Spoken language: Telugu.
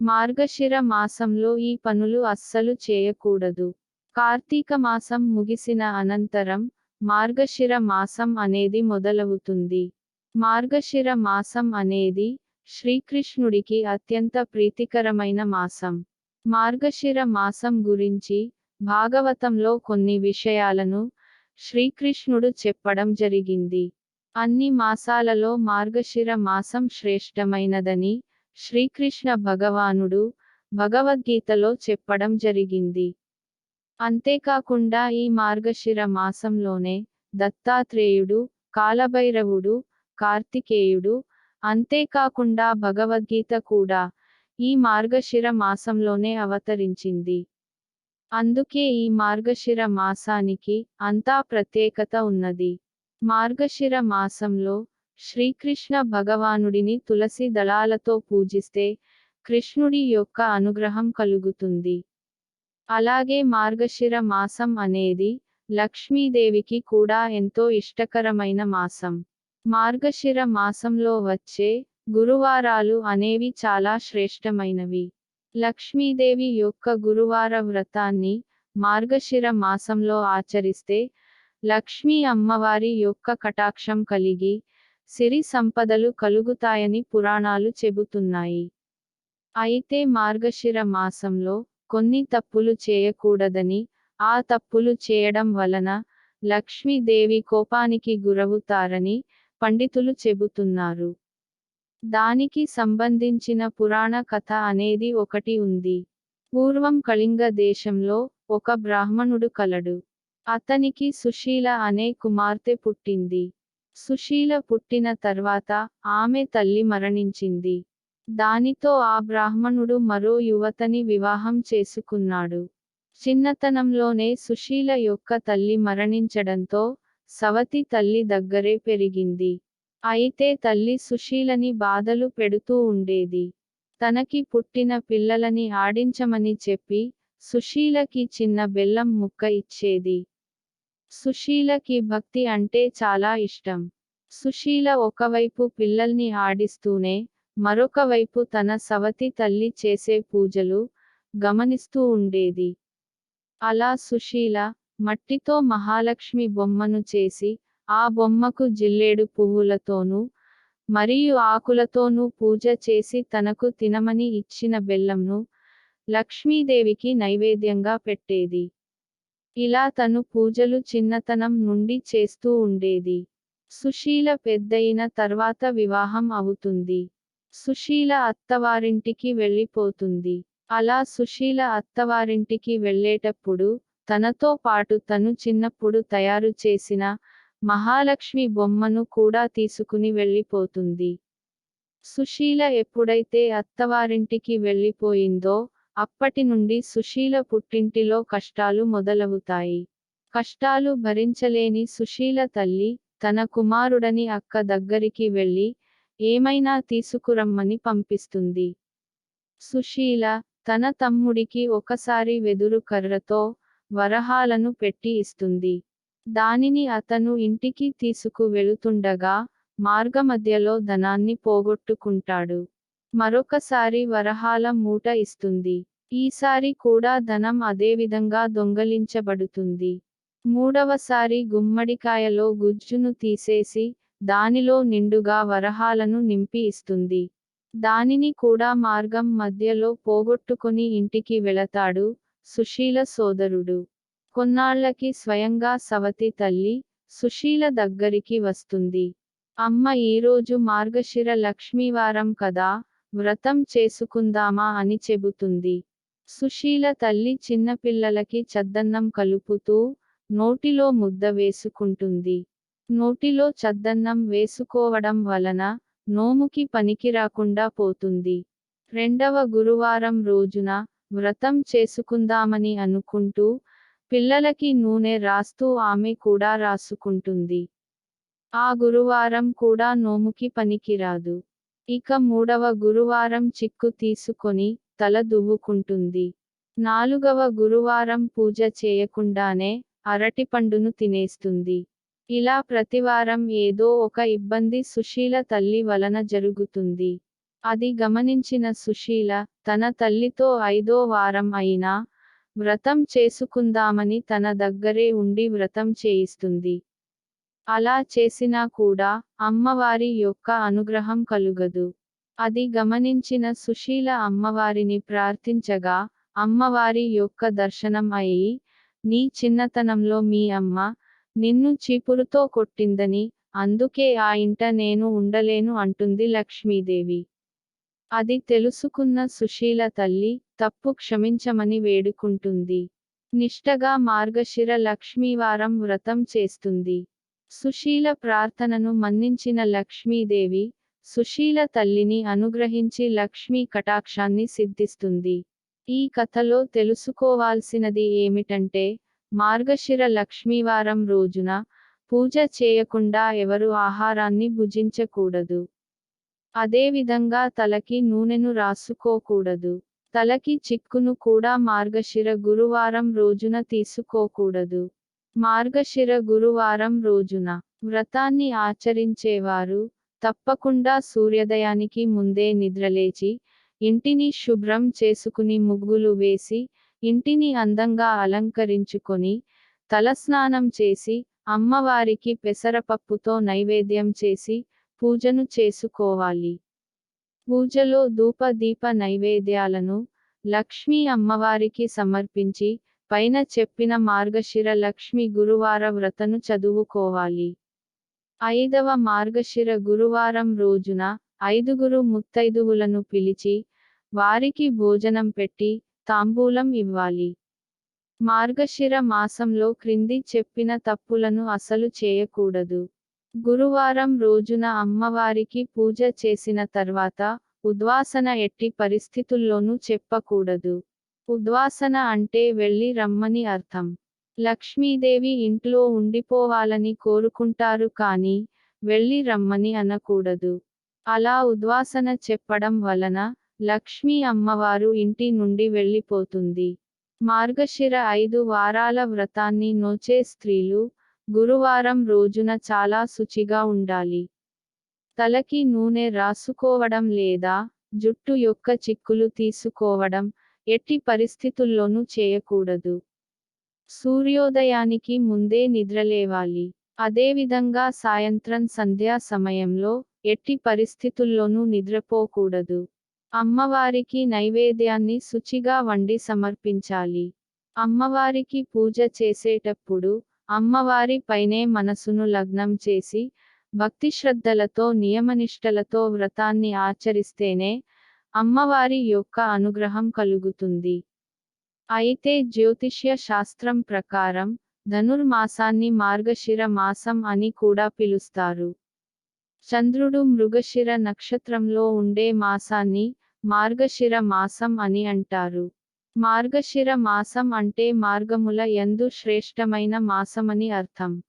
మార్గశిర మాసంలో ఈ పనులు అస్సలు చేయకూడదు. కార్తీక మాసం ముగిసిన అనంతరం మార్గశిర మాసం అనేది మొదలవుతుంది. మార్గశిర మాసం అనేది శ్రీకృష్ణుడికి అత్యంత ప్రీతికరమైన మాసం. మార్గశిర మాసం గురించి భాగవతంలో కొన్ని విషయాలను శ్రీకృష్ణుడు చెప్పడం జరిగింది. అన్ని మాసాలలో మార్గశిర మాసం శ్రేష్టమైనదని శ్రీకృష్ణ భగవానుడు భగవద్గీతలో చెప్పడం జరిగింది. అంతేకాకుండా ఈ మార్గశిర మాసంలోనే దత్తాత్రేయుడు కాలభైరవుడు కార్తికేయుడు అంతేకాకుండా భగవద్గీత కూడా ఈ మార్గశిర మాసంలోనే అవతరించింది. అందుకే ఈ మార్గశిర మాసానికి అంతా ప్రత్యేకత ఉన్నది. మార్గశిర మాసంలో శ్రీకృష్ణ భగవానుడిని తులసి దళాలతో పూజిస్తే కృష్ణుడి యొక్క అనుగ్రహం కలుగుతుంది. అలాగే మార్గశిర మాసం అనేది లక్ష్మీదేవికి కూడా ఎంతో ఇష్టకరమైన మాసం. మార్గశిర మాసంలో వచ్చే గురువారాలు అనేవి చాలా శ్రేష్టమైనవి. లక్ష్మీదేవి యొక్క గురువార వ్రతాన్ని మార్గశిర మాసంలో ఆచరిస్తే లక్ష్మీ అమ్మవారి యొక్క కటాక్షం కలిగి సిరి సంపదలు కలుగుతాయని పురాణాలు చెబుతున్నాయి. అయితే మార్గశిర మాసంలో కొన్ని తప్పులు చేయకూడదని ఆ తప్పులు చేయడం వలన లక్ష్మీదేవి కోపానికి గురవుతారని పండితులు చెబుతున్నారు. దానికి సంబంధించిన పురాణ కథ అనేది ఒకటి ఉంది. పూర్వం కళింగ దేశంలో ఒక బ్రాహ్మణుడు కలడు. అతనికి సుశీల అనే కుమార్తె పుట్టింది. సుశీల పుట్టిన తర్వాత ఆమె తల్లి మరణించింది. దానితో ఆ బ్రాహ్మణుడు మరో యువతని వివాహం చేసుకున్నాడు. చిన్నతనంలోనే సుశీల యొక్క తల్లి మరణించడంతో సవతి తల్లి దగ్గరే పెరిగింది. అయితే తల్లి సుశీలని బాధలు పెడుతూ ఉండేది. తనకి పుట్టిన పిల్లలని ఆడించమని చెప్పి సుశీలకి చిన్న బెల్లం ముక్క ఇచ్చేది. సుశీలకి భక్తి అంటే చాలా ఇష్టం. సుశీల ఒకవైపు పిల్లల్ని ఆడిస్తూనే మరొక వైపు తన సవతి తల్లి చేసే పూజలు గమనిస్తూ ఉండేది. అలా సుశీల మట్టితో మహాలక్ష్మి బొమ్మను చేసి ఆ బొమ్మకు జిల్లేడు పువ్వులతోనూ మరియు ఆకులతోనూ పూజ చేసి తనకు తినమని ఇచ్చిన బెల్లంను లక్ష్మీదేవికి నైవేద్యంగా పెట్టేది. ఇలా తను పూజలు చిన్నతనం నుండి చేస్తూ ఉండేది. సుశీల పెద్దయిన తర్వాత వివాహం అవుతుంది. సుశీల అత్తవారింటికి వెళ్ళిపోతుంది. అలా సుశీల అత్తవారింటికి వెళ్ళేటప్పుడు తనతో పాటు తను చిన్నప్పుడు తయారు చేసిన మహాలక్ష్మి బొమ్మను కూడా తీసుకుని వెళ్ళిపోతుంది. సుశీల ఎప్పుడైతే అత్తవారింటికి వెళ్ళిపోయిందో అప్పటి నుండి సుశీల పుట్టింటిలో కష్టాలు మొదలవుతాయి. కష్టాలు భరించలేని సుశీల తల్లి తన కుమారుడని అక్క దగ్గరికి వెళ్ళి ఏమైనా తీసుకురమ్మని పంపిస్తుంది. సుశీల తన తమ్ముడికి ఒకసారి వెదురు కర్రతో వరహాలను పెట్టి ఇస్తుంది. దానిని అతను ఇంటికి తీసుకు వెళుతుండగా మార్గమధ్యలో ధనాన్ని పోగొట్టుకుంటాడు. మరొకసారి వరహాల మూట ఇస్తుంది. ఈసారి కూడా ధనం అదేవిధంగా దొంగలించబడుతుంది. మూడవసారి గుమ్మడికాయలో గుజ్జును తీసేసి దానిలో నిండుగా వరహాలను నింపి ఇస్తుంది. దానిని కూడా మార్గం మధ్యలో పోగొట్టుకుని ఇంటికి వెళతాడు సుశీల సోదరుడు. కొన్నాళ్ళకి స్వయంగా సవతి తల్లి సుశీల దగ్గరికి వస్తుంది. అమ్మ ఈరోజు మార్గశిర లక్ష్మీవారం కదా వ్రతం చేసుకుందామా అని చెబుతుంది. సుశీల తల్లి చిన్నపిల్లలకి చద్దన్నం కలుపుతూ నోటిలో ముద్ద వేసుకుంటుంది. నోటిలో చద్దన్నం వేసుకోవడం వలన నోముకి పనికిరాకుండా పోతుంది. రెండవ గురువారం రోజున వ్రతం చేసుకుందామని అనుకుంటూ పిల్లలకి నూనె రాస్తూ ఆమె కూడా రాసుకుంటుంది. ఆ గురువారం కూడా నోముకి పనికిరాదు ఇక మూడవ గురువారం చిక్కు తీసుకొని తల దువ్వుకుంటుంది. నాలుగవ గురువారం పూజ చేయకుండానే అరటిపండును తినేస్తుంది. ఇలా ప్రతివారం ఏదో ఒక ఇబ్బంది సుశీల తల్లి వలన జరుగుతుంది. అది గమనించిన సుశీల తన తల్లితో ఐదో వారం అయినా వ్రతం చేసుకుందామని తన దగ్గరే ఉండి వ్రతం చేయిస్తుంది. అలా చేసినా కూడా అమ్మవారి యొక్క అనుగ్రహం కలుగదు. అది గమనించిన సుశీల అమ్మవారిని ప్రార్థించగా అమ్మవారి యొక్క దర్శనం అయి నీ చిన్నతనంలో మీ అమ్మ నిన్ను చీపురుతో కొట్టిందని అందుకే ఆ ఇంట నేను ఉండలేను అంటుంది లక్ష్మీదేవి. అది తెలుసుకున్న సుశీల తల్లి తప్పు క్షమించమని వేడుకుంటుంది. నిష్టగా మార్గశిర లక్ష్మీవారం వ్రతం చేస్తుంది. సుశీల ప్రార్థనను మన్నించిన లక్ష్మీదేవి సుశీల తల్లిని అనుగ్రహించి లక్ష్మీ కటాక్షాన్ని సిద్ధిస్తుంది. ఈ కథలో తెలుసుకోవాల్సినది ఏమిటంటే మార్గశిర లక్ష్మీవారం రోజున పూజ చేయకుండా ఎవరు ఆహారాన్ని భుజించకూడదు. అదేవిధంగా తలకి నూనెను రాసుకోకూడదు. తలకి చిక్కును కూడా మార్గశిర గురువారం రోజున తీసుకోకూడదు. మార్గశిర గురువారం రోజున వ్రతాన్ని ఆచరించేవారు తప్పకుండా సూర్యోదయానికి ముందే నిద్రలేచి ఇంటిని శుభ్రం చేసుకుని ముగ్గులు వేసి ఇంటిని అందంగా అలంకరించుకొని తలస్నానం చేసి అమ్మవారికి పెసరపప్పుతో నైవేద్యం చేసి పూజను చేసుకోవాలి. పూజలో ధూప దీప నైవేద్యాలను లక్ష్మీ అమ్మవారికి సమర్పించి పైన చెప్పిన మార్గశిర లక్ష్మి గురువార వ్రతను చదువుకోవాలి. ఐదవ మార్గశిర గురువారం రోజున ఐదుగురు ముత్తైదువులను పిలిచి వారికి భోజనం పెట్టి తాంబూలం ఇవ్వాలి. మార్గశిర మాసంలో క్రింది చెప్పిన తప్పులను అసలు చేయకూడదు. గురువారం రోజున అమ్మవారికి పూజ చేసిన తర్వాత ఉద్వాసన ఎట్టి పరిస్థితుల్లోనూ చెప్పకూడదు. ఉద్వాసన అంటే వెళ్ళి రమ్మని అర్థం. లక్ష్మీదేవి ఇంట్లో ఉండిపోవాలని కోరుకుంటారు కానీ వెళ్ళి రమ్మని అనకూడదు. అలా ఉద్వాసన చెప్పడం వలన లక్ష్మీ అమ్మవారు ఇంటి నుండి వెళ్ళిపోతుంది. మార్గశిర ఐదు వారాల వ్రతాన్ని నోచే స్త్రీలు గురువారం రోజున చాలా శుచిగా ఉండాలి. తలకి నూనె రాసుకోవడం లేదా జుట్టు యొక్క చిక్కులు తీసుకోవడం ఎట్టి పరిస్థితుల్లోనూ చేయకూడదు. సూర్యోదయానికి ముందే నిద్రలేవాలి. అదేవిధంగా సాయంత్రం సంధ్యా సమయంలో ఎట్టి పరిస్థితుల్లోనూ నిద్రపోకూడదు. అమ్మవారికి నైవేద్యాన్ని శుచిగా వండి సమర్పించాలి. అమ్మవారికి పూజ చేసేటప్పుడు అమ్మవారి పైనే మనసును లగ్నం చేసి భక్తి శ్రద్ధలతో నియమనిష్టలతో వ్రతాన్ని ఆచరిస్తేనే అమ్మవారి యొక్క అనుగ్రహం కలుగుతుంది. అయితే జ్యోతిష్య శాస్త్రం ప్రకారం ధనుర్మాసాన్ని మార్గశిర మాసం అని కూడా పిలుస్తారు. చంద్రుడు మృగశిర నక్షత్రంలో ఉండే మాసాన్ని మార్గశిర మాసం అని అంటారు. మార్గశిర మాసం అంటే మార్గముల ఎందు శ్రేష్టమైన మాసమని అర్థం.